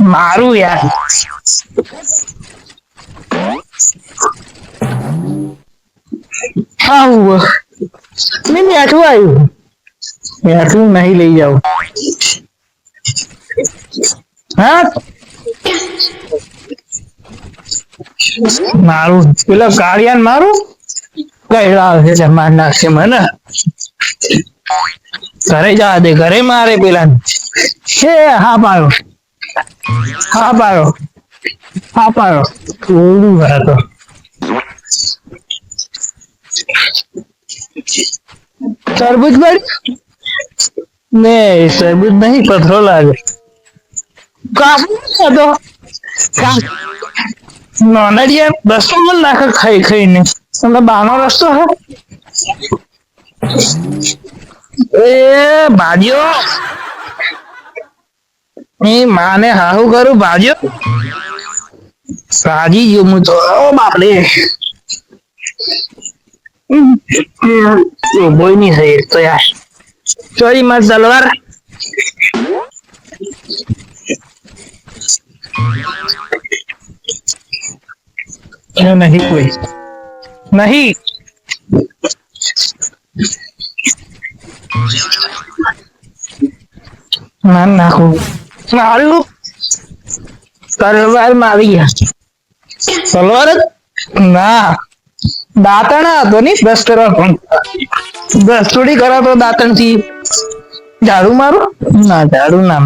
મારું યાર. આવું નહીં આટલું આવ્યું આટલું નહીં લઈ જાઉં. હા? મારું. પેલો કાળિયાન મારું? કઈડા આવશે છે માર નાખશે મને. ઘરે જવા દે ઘરે મારે પેલા છે હા પાડો. હા પાડો હા પાડો ઓલું હતો તરબૂચ ભાઈ ને તરબૂચ નહીં પથરો લાગે કાપુ હતો નોનડિયા રસ્તો પણ નાખે ખાઈ ખાઈને તમને બાનો રસ્તો હે એ ભાજ્યો એ માને હાહુ કરું ભાજ્યો? સાજી ગયો હું તો. ઓ બાપરે. બોય નહીં થઈ તો યાર. ચોરી માં તલવાર. નહીં કોઈ. નહીં. ના નાખું. મારું તલવાર મારી ગયા. તલવાર? ના. દાંતણ હતો ને બ્રશ કરવા પણ. બ્રશ થોડી કરાતો દાંતણથી ઝાડુ મારો? ના, ઝાડુ નામ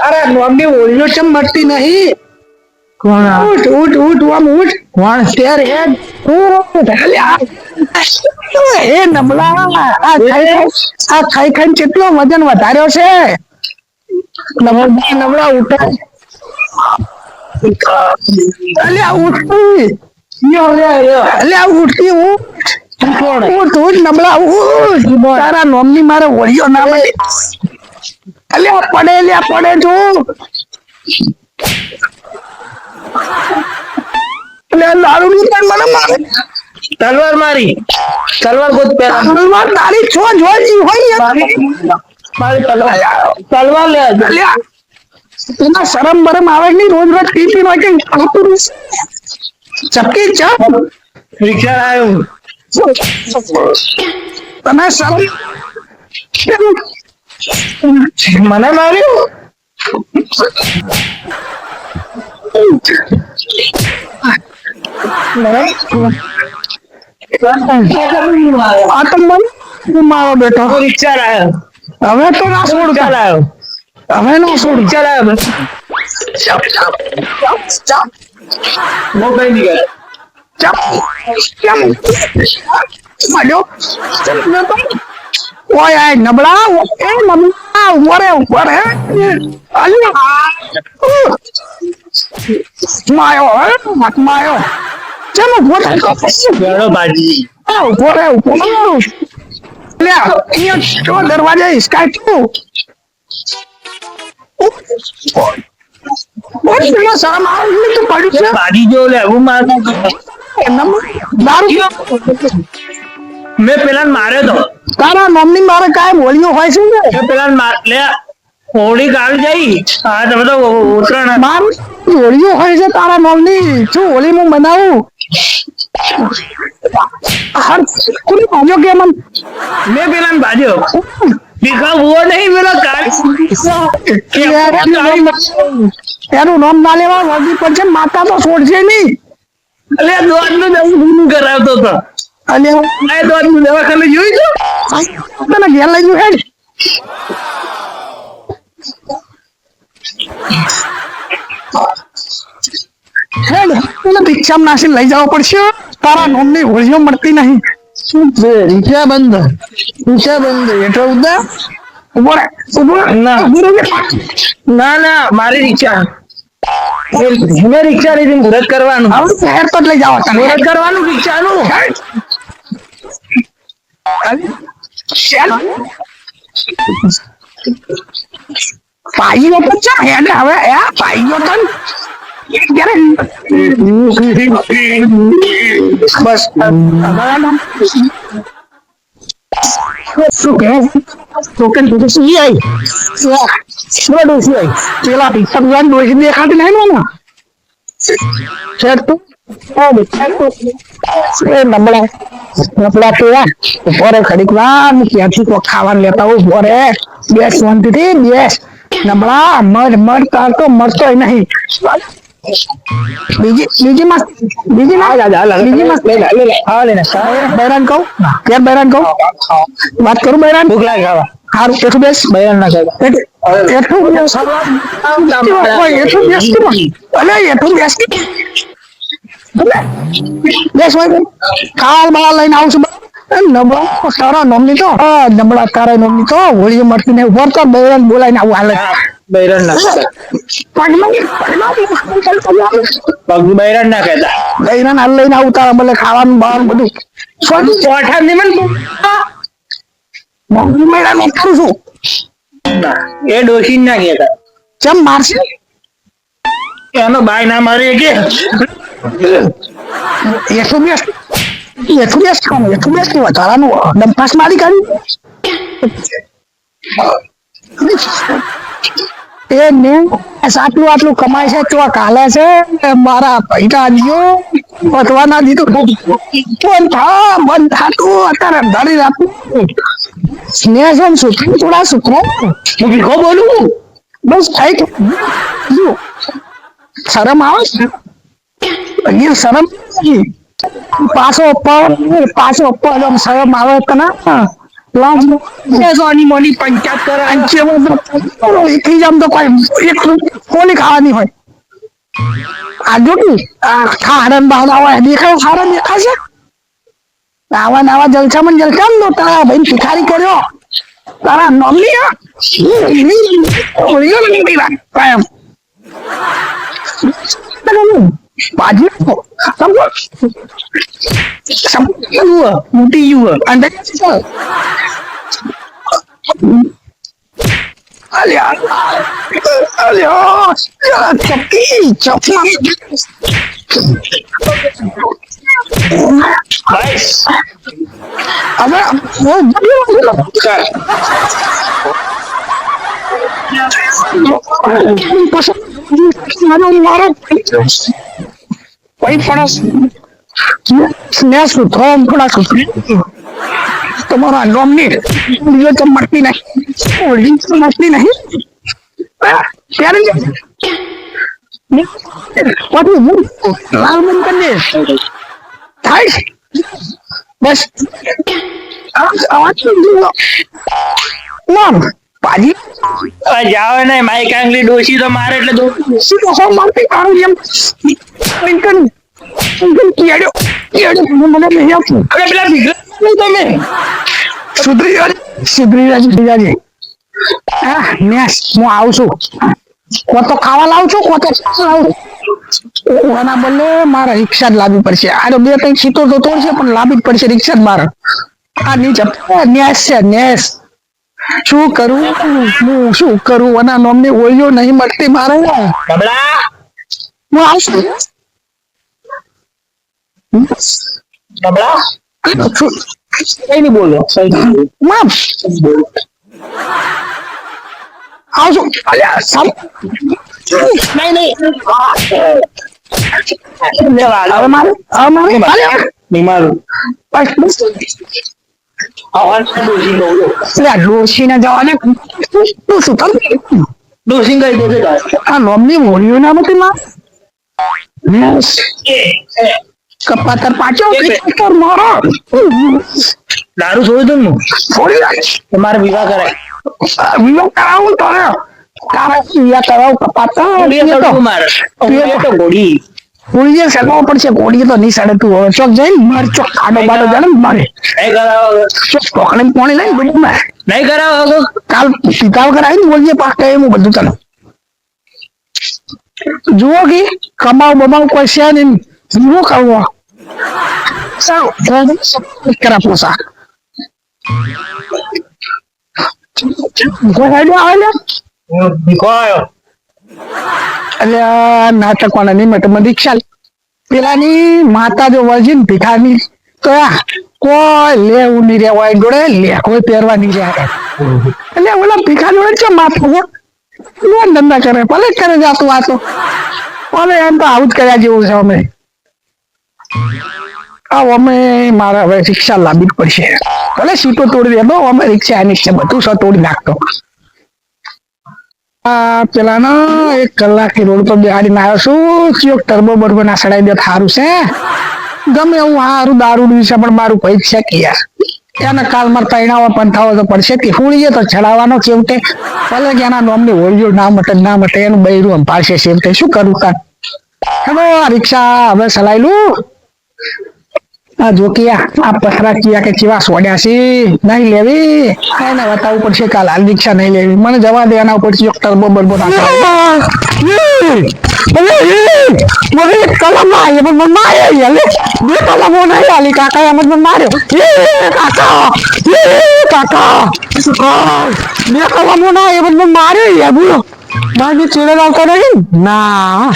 અરે નોમની ઓળીઓ ચમ મળતી નહીં? ઉઠ ઉઠ ઉઠ, આમ ઉઠ. કોણ સ્ટેર હેડ. એ નબળા, આ ખાઈ આ ખાઈ ખાઈ કેટલો વજન વધાર્યો છે? નબળા નબળા ઉઠા અલ્યા ઉઠી અલ્યા ઉઠી હું? ઉઠ ઉઠ, નબળા, ઉઠ. તારા નોમની મારે ઓળીઓ ના મળે. અલ્યા પડે અલ્યા પડે જો અલ્યા દારૂ ની પણ મને મારે. તલવાર મારી. તલવાર ગોત પેલા તલવાર તારી છો જોજી હોય મારી તલવાર. તલવાર લે. તને શરમ બરમ આવે નહીં? રોજ રોજ પી પી કે ખાતું ચપકી ચપ. રિક્ષા આવ્યો. તને શરમ? મને માર્યું? આ તો મને મારો બેટો રિક્ષા લાયો હવે તો ના છોડ ચલાયો હવે નો છોડ ચલાયો ચાપ ચાપ ચાપ ચાપ મોબાઈલ નીકળ ચાપ ચાપ મળ્યો ઓય આ નબળા એ નબળા ઉપર હે? અલ્યા માયો હે માયો ચલો ઊભો થાય બાજી? આ ઊભો રે ઊભો લે અહીંયા જો દરવાજે હિસકાય તું ઓય પેલો શરમ આવે એટલે પડ્યું છે? બાજી જો લે હું મારતો મેં પેલા માર્યો તો. તારા મમ્મી મારે કાંઈ બોલ્યું હોય છે? ને પેલા માર લે હોળી કાલ જઈ. હા તમે તો ઉતરણ માર હોળીઓ હોય છે તારા મમ્મી. શું હોળી હું બનાવું કોની ભાજો કે મન? મેં પેલા ભાજો નહીં પેલો એનું નામ ના લેવા પડશે માતા તો છોડશે નહીં. અલે દોડનું દવું કરાવતો હતો અને આ દોડનું દવાખાને જોઈ તને ઘેર લઈ હેડ. હેડ એને ભિક્ષામ નાસી લઈ જવો પડશે? તારા નોમની હોળીઓ મળતી નહીં. શું છે? રિક્ષા બંધ. રિક્ષા બંધ. એટલે ઉદા ઊભો રે ના. ના ના મારી રીક્ષા મેં રિક્ષા લીધી મુહૂર્ત કરવાનું. હવે શહેર તો લઈ જાવ તને મુહૂર્ત કરવાનું રિક્ષાનું. પાઈ તો છે હેડ હવે એ પાઈ તો ન- ક્યારે બસ શું કહે ટોકન તો શું આવી શું ડોસી આવી પેલા પિક્ચર જોવા ડોસી દેખાતી નહીં ને બેસ નબળા મર મર તાર તો મરતો નહીં બીજી બીજી મસ્ત બીજી મસ્ત બીજી મસ્ત હા લેને બૈરાન કહું? ક્યાં બૈરાન કહું? વાત કરું બૈરાન? ભૂખ લાગે ખાવા હારું એટલું બેસ. બૈરાન ના ખાવા એટલું બેસ. એટલું બેસ કે અલે એટલું બેસ કે બેસ હોય કાલ બાળ લઈને આવું છું. નબળા તારા નોમની તો? હા નબળા તારા નોમની તો. હોળી મળતી ને વર્તન બૈરાન બોલાઈને આવું હાલે. બૈરાન ના પગ બૈરાન ના ખાતા બૈરાન હાલ લઈને આવતા ભલે ખાવાનું બહાર બધું. પોઠા ની મન મોંઘી મેળા નો કરું છું. એ ડોસી ના કહેતા. ચમ મારશે? એનો બાય ના મારે કે? એકસો બેસ એકસો બેસ ખાવાનું એકસો બેસ કેવા તારાનું ડંપાસ મારી કાઢી એ ને આટલું આટલું કમાય છે તો કાલે છે મારા પૈસા દિયો પતવા ના દીધું પણ થા બંધ થાતું અત્યારે ધરી રાખું સ્નેહ છે સુખી થોડા સુખો. હું ભીખો બોલું. બસ થઈ ગયું શરમ આવે અહીંયા શરમ. પાછો પાછો ઉપર શરમ આવે તને? સોની મોની પંચાયત કરે અંચે એકલી જામ તો કોઈ એક કોની ખાવાની હોય આ બહાર આવે દેખાય ખાડન દેખાશે આવા નવા જલસામાં જલસામાં નો તારા ભાઈ ભિખારી કર્યો તારા નોમની કાયમ બાજુ સમજો સમજો મોટી યુ અંદર અલ્યા અલ્યા ચપકી ચપકી હવે હું ચાલ મારો મારો કોઈ પણ સ્નેહ સુથરો થોડા સુથરી તમારા નોમની બીજો તો મળતી નહીં ઓળી તો મળતી નહીં ત્યારે પાછું હું લાલ મન કરી દે થાય બસ અવાજ નામ પાજી જાવે નહીં માઈક આંગલી ડોસી તો મારે એટલે દો શું તો સૌ મારતી તારું એમ લિંકન લિંકન કિયાડ્યો કિયાડ્યો મને નહીં આપવું અરે પેલા ભીગા નહીં તમે. સુધરી સુધરી જાજે હા મેસ હું આવું છું. કો તો ખાવા લાવું છું કો તો લાવું ઓના બદલે મારે રિક્ષા જ લાવવી પડશે. આ તો બે ત્રણ સીટો તો તોડશે પણ લાવવી જ પડશે રિક્ષા જ મારે. આ નીચે ન્યાસ છે ન્યાસ શું કરું? હું શું કરું? આના નોમની ઓળીઓ નહીં મળતી મારે. હું આવશું શું કઈ નહીં બોલો માફ આવજો અલ્યા સમ નહીં નહીં લેવા હવે મારે હવે મારે અલ્યા નહીં મારું બસ બસ આવાજ ડોસી કહું છું. અલ્યા ડોશીને જવાને તું શું કર ડોસી કઈ દે છે આ નોમની મોરીઓ ના મતે માં યસ કપાતર પાછો કપાતર મારો. દારૂ છોડી દઉં ને. છોડી દે મારે વિવાહ કરાય. વિવાહ કરાવું તારે તારે વિવાહ કરાવું કપાતર એ તો મારે. બે તો ઘોડી. ગોળીએ સડવો પડશે ગોળીએ તો નહીં સડે તું હવે. ચોક જઈને મારે ચોક ખાડો બાડો જાણે મારે. ચોક ટોકણી પોણી લઈને બધું મારે નહીં કરાવો કાલ સીતાવ વગર આવીને બોલજે પાક કહે હું બધું તને. જુઓ કે કમાવ બમાવ કોઈ છે નહીં. લે હું ભીખો આવ્યો એટલે નાટક વાળા નહીં મેં તમને રિક્ષા પેલાની માતા જો વર્જિન ભીખાની તો કોઈ લેવું નહીં રેવાય જોડે લે કોઈ પહેરવા નહીં રહ્યા એટલે ઓલા ભીખા જોડે છે માથું ધંધા કરે ભલે કરે જાતું વાતો ભલે એમ તો આવું જ કર્યા જેવું છે અમે અમે મારા હવે રિક્ષા લાવવી પડશે. ભલે સીટો તોડી દેતો અમે રિક્ષા એની છે, બધું સર તોડી નાખતો. આ પેલા ના એક કલાકની રોડ પર બેહાડીને આવ્યો છું. ચિયોક ટર્બો બર્બો ના સડાઈ દે સારું છે. ગમે એવું સારું દારૂ છે, પણ મારું ભાઈ છે કે યાર. એને કાલ મારે પૈણાવા પંથાવો તો પડશે કે ફૂડીએ તો ચડાવવાનો છેવટે ભલે કે એના નોમની હોળીઓ ના મટે ના મટે, એનું બૈરું આમ પાડશે છેવટે શું કરું તાર? હેલો રિક્ષા હવે ચલાવી લઉં. આ જોકિયા આ પથરા કિયા કે ચેવા સોડ્યા છે નહીં લેવી. એને બતાવવું પડશે કાલ હાલ રિક્ષા નહીં લેવી. મને જવા દે એના ઉપર ડોક્ટર બોબર બોલ મને એક કલમ આવી પણ મને માર્યો યાલે બે કલમો નહીં આલી કાકા એમ જ મને માર્યો એ કાકા એ કાકા આ, બે કલમો ના.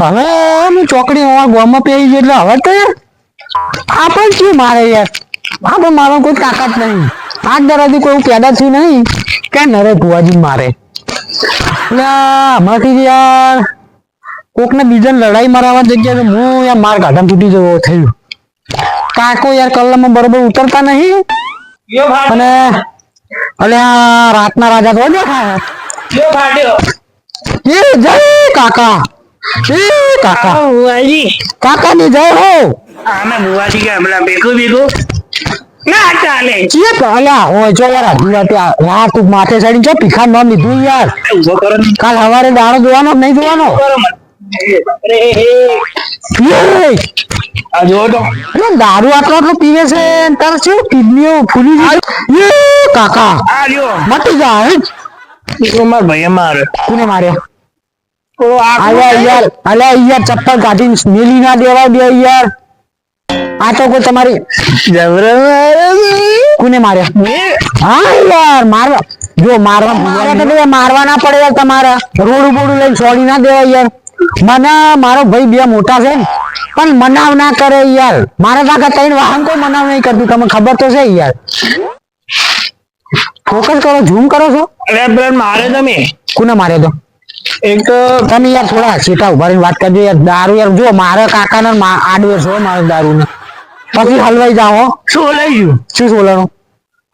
હવે ચોકડી હોવા ગોમાં પહેરી ગઈ એટલે હવે તો યાર આ શું મારે યાર. આ પણ મારો કોઈ તાકાત નહીં. આજ દરાથી કોઈ પેદા થયું નહીં કે નરે ભુવાજી મારે. આમાંથી યાર. કોકને બીજાને લડાઈ મારવા જગ્યાએ હું યાર માર કાઢા તૂટી જવો થયું. કાકો યાર કલમમાં બરોબર ઉતરતા નહીં. અને અલે રાતના રાજા તો એ જય કાકા. કાકા? બુવાજી કાકા ની જય હો. અમે બુવાજી કે હમણાં ભેગું ભેગું. ના ચાલે ચીએ અલ્યા ઓય જો યાર આધી રાતે આ તું માથે ચડીને જો ભીખા નામ લીધું યાર. ઊભો કરો કાલ સવારે દાણો જોવાનો નહીં જોવાનો કરો મને. અરે હે યે! આ જો તો. દારૂ આટલો આટલો પીવે છે તારે શું કિડનીઓ ફૂલી જાય! કાકા. આ લ્યો મટી જાય ઈ માર કોને માર્યો? અલ્યા યાર અલ્યા યાર ચપ્પલ કાઢીને મેલી ના દેવા દે યાર. આ તો કોઈ તમારી કોને માર્યો? હા યાર મારવા. જો મારવા મારે તો મારવા ના પડે યાર તમારા. રોડ બોડું લઈને છોડી ના દેવાય યાર. મને મારો ભાઈ બે મોટા છે ને. પણ મનાવ ના કરે યાર. મારા કાકા ત્રણ વાહન કોઈ મનાવ નહીં કરતું. તમને ખબર તો છે યાર. ફોકસ કરો ઝૂમ કરો છો. અરે પેલા મારે તમે. કોને માર્યો તો? એક તો તમે યાર થોડા સીટા ઊભા રહીને વાત કરજો યાર. દારૂ યાર જો મારા કાકાના મા- આડવે છો મારો દારૂ ને પછી હલવાઈ જાઓ. શું લઈ ગયું? શું બોલવાનું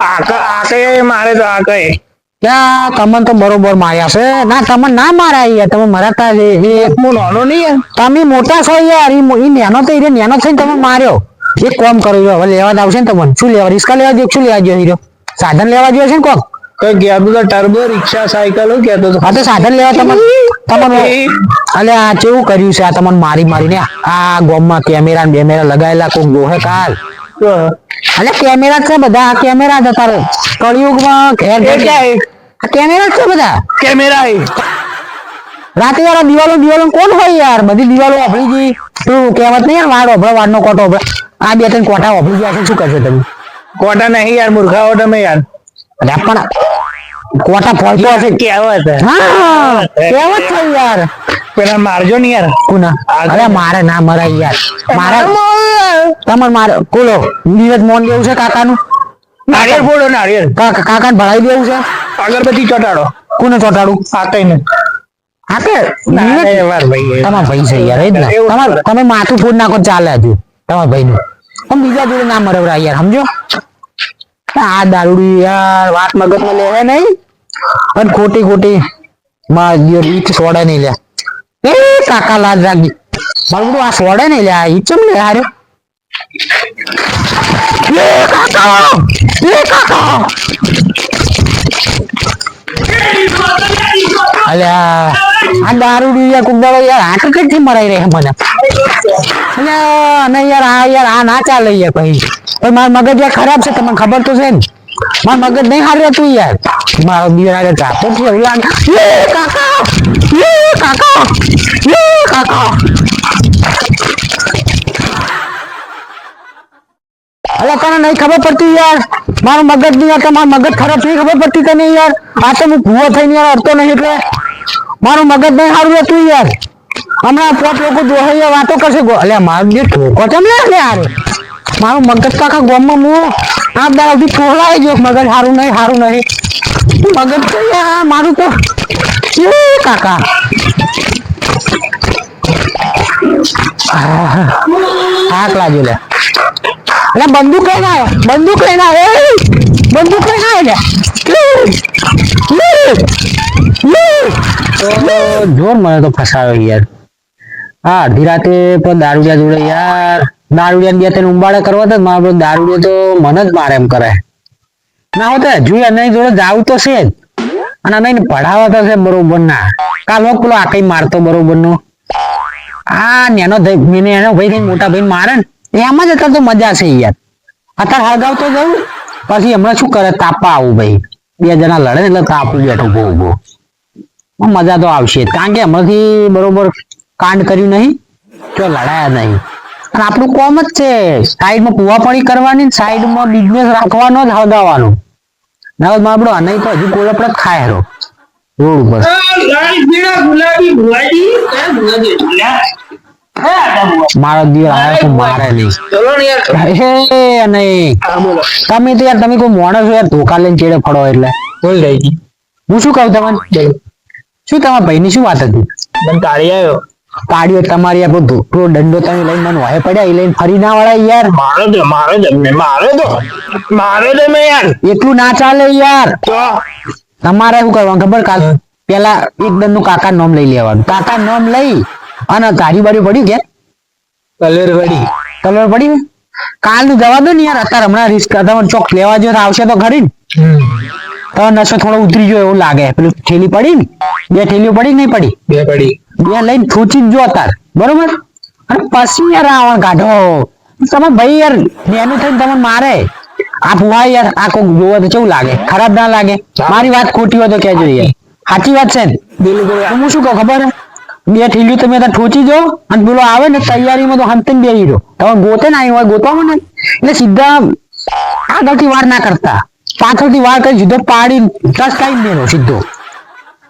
આ ક- મારે તો આ કઈ. ત્યાં તમને તો બરોબર માર્યા છે. ના તમને ના માર્યા યાર. તમે મરાતા છે એ હું નાનો નહીં યાર. તમે મોટા છો યાર. એ નેનો તો એ નેનો થઈને તમે માર્યો. એક કોમ કરો હવે લેવા જ આવશે ને તમને. શું લેવા રિસ્કા લેવા દો શું લેવા દો સાધન લેવા દો છે ને કોક કઈ ગયા તો ટર્બો રિક્ષા સાયકલ કહેતો હતો હા તો સાધન લેવા તમને તમને અલે આ કેવું કર્યું છે આ તમને મારી મારીને? આ ગોમમાં કેમેરા ને બેમેરા લગાયેલા કોક જોહે કાલ. અલે કેમેરા છે બધા? આ કેમેરા જ તારે કળિયુગમાં ઘેર ઘેર એ ક્યાં એ? આ કેમેરા છે બધા? કેમેરા રાતે યાર દિવાલો દિવાલો કોણ હોય યાર? બધી દિવાલો વાપરી ગઈ. તું કહેવત નહીં યાર વાડ ઓભળો વાડનો કોટો ઓભળો આ બે ત્રણ કોટા વાપરી ગયા છે શું કરશો તમે? કોટા નહીં યાર મૂર્ખાઓ તમે યાર. પણ કોટા ફોલતો હશે? કેવત હા. કહેવત છે યાર. પેલા મારજો ને યાર. કુના. અરે મારે ના મરાય યાર. મારે તમાર મારે. કોલો નીરજ મોન દેવું છે કાકાનું? નારિયેળ ફોડો નારિયેળ. કાકા કાકાને ભરાઈ દેવું છે? અગરબત્તી ચોટાડો. કોને ચોટાડું? આ કઈ નહીં હા કે ના, નીરજ ના, વાર ભાઈ તમારા ભાઈ છે યાર એ જ ને તમાર તમે માથું ફૂડ નાખો ચાલે હજુ. તમારા ભાઈ નું પણ બીજા જોડે ના મરવરા યાર સમજો? આ દારૂડી, યાર, વાત મગજમાં લેવે નહીં. અને ખોટી ખોટી. માં રીત સોડે નહીં લે એ કાકા લાજ રાખી મારું બધું આ સોડે નહીં લે આ ચમ લે હારે? એ કાકા! એ કાકા! અલ્યા આ દારૂ યાર કુંડાળો યાર આ ક્રિકેટ મરાઈ રહે મને. અલ્યા અને યાર આ યાર આ ના ચાલે યાર પણ મારું મગજ યાર ખરાબ છે, તમને ખબર તો છે ને. મારું મગજ નહીં હારે તું યાર. મારો આગળ ચાપો કાકા કાકા કાકા. તને નહીં ખબર પડતી યાર. મારું મગજ નહીં યાર મારું મગજ ખરાબ નહીં ખબર પડતી તને યાર. આ તો હું ભૂવો થઈને યાર અડતો નહીં એટલે મારું મગજ નહીં સારું હતું યાર. હમણાં પોત લોકો યાર વાતો કરશે અલ્યા, મારું જે ઠોકો છે ને લે યાર મારું મગજ તો આખા ગોમમાં હું આ દાડાથી ખોલાય ગયો. મગજ સારું નહીં સારું નહીં. મગજ તો યાર, મારું તો કાકા. હાક થાક લે. અલા બંદૂક લઈને આવ્યો બંદૂક લઈને આવ્યો! બંદૂક લઈને આવ્યો જોર મને તો ફસાયો યાર. હા, અડધી રાતે પણ દારૂડિયા જોડે યાર. દારૂડિયા બે તેને ઉંબાડે કરવા તો મારો દારૂડિયો તો મને જ મારે એમ કરે. ના હોતે હજુ એને જોડે જાવું તો છે જ. અને અમે પઢાવા તો છે બરોબર ના કાલ પેલો કઈ મારતો બરોબર નો આ નેનો મેને એનો ભાઈ કઈ મોટા ભાઈ મારે ને? એમાં જ અત્યારે તો મજા છે યાર. અત્યારે હળગાવતો જવું પછી હમણાં શું કરે? તાપા આવું ભાઈ. બે જણા લડે એટલે તાપું બેઠું બહુ બહુ મજા તો આવશે. કારણ કે હમણાંથી બરોબર કાંડ કર્યું નહીં, તો લડાયા નહીં. અને આપણું કોમ જ છે. સાઈડમાં પુવાપણી કરવાની સાઈડમાં બિઝનેસ રાખવાનો જ હગાવવાનો ના આપણો અનય તો હજુ કોલપડ ખાય હેરો રોડ ઉપર. ગુલાબી. મારો દિયર આવ્યો તો મારે નહીં. ચલો ને યાર. હે અને તમે તો યાર તમે કોઈ માણસ છો યાર ધોકા લઈને ચેડે ફળો એટલે. બોલ રહી હું શું કહું તમને? શું તમારા ભાઈની શું વાત હતી? મને તાળી આવ્યો પાડ્યો તમારી આપણો ધોકો દંડો તમે લઈને મને વાહે પડ્યા એ લઈને ફરી ના વળાય યાર. મારો તો મારો તો મેં મારો તો મારો તો મેં યાર. એટલું ના ચાલે યાર. તમારે શું કરવાનું ખબર? કાલ પેલા એક દંડનું કાકા નામ લઈ લેવાનું. કાકા નામ લઈ અને તારી બારી પડ્યું કે? કલર પડી કલર પડી કાલનું જવા દો ને યાર અત્યારે હમણાં રિસ્ક તમે ચોક લેવા જો આવશે તો ખરી તો નશો થોડો ઉતરી ગયો એવું લાગે. પેલું થેલી પડી ને? બે થેલીઓ પડી નહીં પડી? બે પડી. બે લઈને ખૂચી જ અત્યારે. બરોબર? અને પછી યાર આવણ કાઢો. તમે ભાઈ યાર બેનું થઈને તમને મારે. આ ભુવા યાર આ કોક જોવો તો કેવું લાગે? ખરાબ ના લાગે? મારી વાત ખોટી હોય તો કહેજો યાર. સાચી વાત છે ને? બિલકુલ. હું શું કહું ખબર હે? બે ઠીલ્યું તમે ત્યાં ઠોચી જો અને પેલો આવે ને તૈયારીમાં તો હંતે બે હીરો તમે ગોતે ના આવ્યો હોય, ગોતવામાં ને એટલે સીધા આગળથી વાર ના કરતા. પાછળથી વાર કરી સીધો પાડી ટચ કાઢી દેલો સીધો.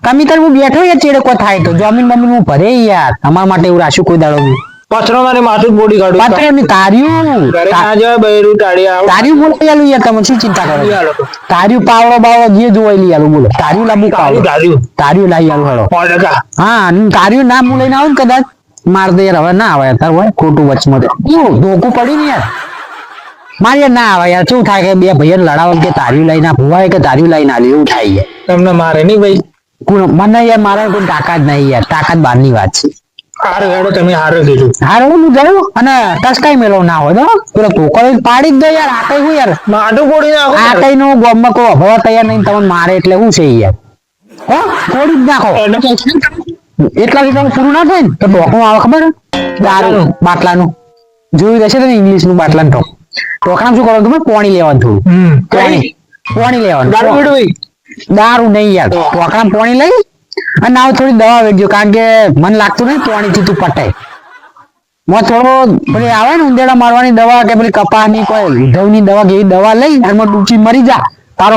તમે તાર હું બેઠો યાર ચેડકો થાય તો. જમીન બમીન હું ભરે યાર. અમારા માટે એવું રાખ્યું કોઈ દાડો મારે માથું બોડી કાઢું. તાર્યું ઘરે ના બૈરું? આવ. તાર્યું બોલો યાર યાર તમે શું ચિંતા કરો તાર્યું પાવડો બાવડો જે જોવાય લઈ આલું બોલો. તાર્યું લાંબુ પાવડો ટાળ્યું તાર્યું લાવી આલું હેડો હા તાર્યું નામ હું લઈને આવું કદાચ માર તો યાર હવે ના આવે તાર હોય ખોટું વચમાં. શું ધોકું પડ્યું ને યાર? મારે યાર ના આવે યાર શું થાય કે બે ભાઈ લડાવે કે તાર્યું લઈને ભૂવાય કે તાર્યું લઈને આવ્યું એવું થાય યાર. તમને મારે નહીં ભાઈ. મને યાર મારે કોઈ તાકાત નહીં યાર તાકાત બહારની વાત છે. હારું હેડો તમે હારું કીધું હારો હું ગયો અને ટસકાઈ મેલો ના હોય તો પેલો ધોકો પાડી જ દો યાર આ કઈ હું યાર? માથું બોડી નાખો આ કઈ નું ગોમમાં કોઈ અભવા તૈયાર નહીં તમને મારે એટલે હું છે યાર. હો જ નાખો. પૂરું ના થાય ને તો ઢોકણું આવે ખબર? દારૂ બાટલાનું. જોયું હશે તમે ઇંગ્લિશનું બાટલાનું નું ઢોકણામાં શું કરવાનું તમે પોણી લેવાનું થોડું પાણી લેવાનું. દારૂ નહીં યાર. ઢોકણામાં પોણી લઈ અને આવ થોડી દવા વેચજો કારણ કે મને લાગતું નહીં પાણીથી તું પટાયમાં થોડો પેલી આવે ને ઉંદેડા મારવાની દવા કે પેલી કપાની કોઈ ઉધવની દવા કે એવી દવા લઈ એમાં ડૂચી મરી જા. તારો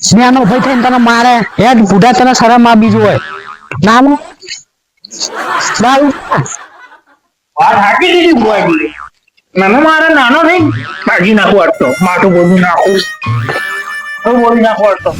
સ્નેહનો ભય થઈને તને મારે. હેડ બુઢા તને શરમ આ બીજું હોય. ના નાનો મારે નાનો થઈ ભાજી નાખું અડતો માથું બોડી નાખું. બોલી નાખું અડતો